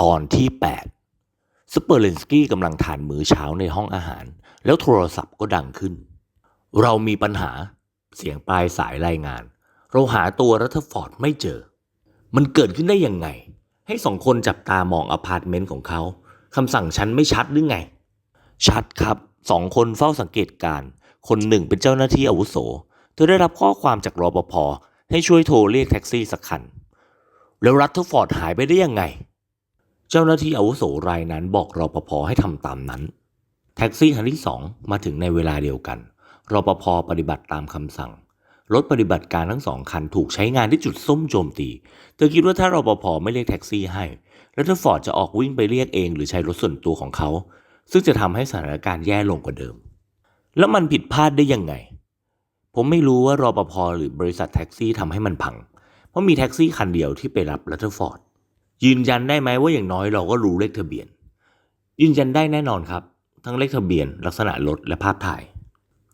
ตอนที่ 8 สเปอร์เลนสกี้กำลังทานมื้อเช้าในห้องอาหาร แล้วโทรศัพท์ก็ดังขึ้น เรามีปัญหาเสียงปลายสายรายงาน เราหาตัวรัตเทอร์ฟอร์ดไม่เจอ มันเกิดขึ้นได้ยังไง ให้สองคนจับตามองอพาร์ตเมนต์ของเขาคำสั่งฉันไม่ชัดหรือไง ชัดครับสองคนเฝ้าสังเกตการ คนหนึ่งเป็นเจ้าหน้าที่อาวุโส เธอได้รับข้อความจากรปภให้ช่วยโทรเรียกแท็กซี่สักคัน แล้วรัตเทอร์ฟอร์ดหายไปได้ยังไง เจ้าหน้าที่อาวุโสรายนั้นบอกรอปภให้ทำตามนั้น แท็กซี่คันที่สองมาถึงในเวลาเดียวกันรปภปฏิบัติตามคำสั่งรถปฏิบัติการทั้งสองคันถูกใช้งานที่จุดส้มโจมตี เธอคิดว่าถ้ารปภไม่เรียกแท็กซี่ให้รัตเทอร์ฟอร์ดจะออกวิ่งไปเรียกเองหรือใช้รถส่วนตัวของเขา ซึ่งจะทำให้สถานการณ์แย่ลงกว่าเดิม แล้วมันผิดพลาดได้ยังไง ผมไม่รู้ว่ารปภหรือบริษัทแท็กซี่ทำให้มันพัง เพราะมีแท็กซี่คันเดียวที่ไปรับรัตเทอร์ฟอร์ด ยืนยันได้ไหมว่าอย่างน้อยเราก็รู้เลขทะเบียน ยืนยันได้แน่นอนครับ ทั้งเลขทะเบียน ลักษณะรถและภาพถ่าย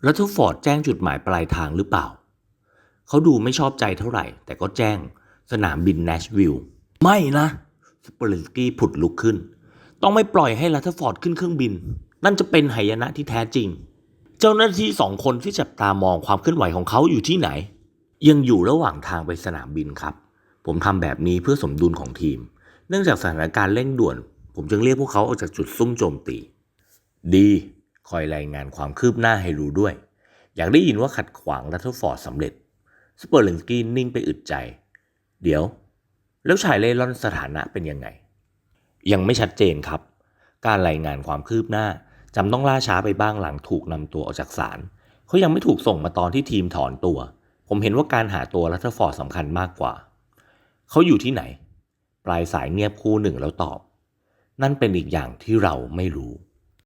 รัตเทอร์ฟอร์ดแจ้งจุดหมายปลายทางหรือเปล่า เขาดูไม่ชอบใจเท่าไหร่ แต่ก็แจ้งสนามบินแนชวิลล์ไม่นะสเปอร์ลนสกี้ผุดลุกขึ้น ต้องไม่ปล่อยให้รัตเทอร์ฟอร์ดขึ้นเครื่องบิน นั่นจะเป็นหายนะที่แท้จริง เจ้าหน้าที่สองคนที่จับตามองความเคลื่อนไหวของเขาอยู่ที่ไหน ยังอยู่ระหว่างทางไปสนามบินครับ ผมทำแบบนี้เพื่อสมดุลของทีม เนื่องจากสถานการณ์เร่งด่วน ผมจึงเรียกพวกเขาออกจากจุดซุ่มโจมตี ดีคอยรายงานความคืบหน้าให้รู้ด้วย อยากได้ยินว่าขัดขวางรัตเทอร์ฟอร์ดสำเร็จสเปอร์เลนสกี้นิ่งไปอึดใจ เดี๋ยว แล้วชายเล่ร่อนสถานะเป็นยังไง ยังไม่ชัดเจนครับ การรายงานความคืบหน้าจำต้องล่าช้าไปบ้างหลังถูกนำตัวออกจากศาลเขายังไม่ถูกส่งมาตอนที่ทีมถอนตัว ผมเห็นว่าการหาตัวรัตเทอร์ฟอร์ดสำคัญมากกว่า เขาอยู่ที่ไหน ปลายสายเงียบคู่หนึ่งแล้วตอบ นั่นเป็นอีกอย่างที่เราไม่รู้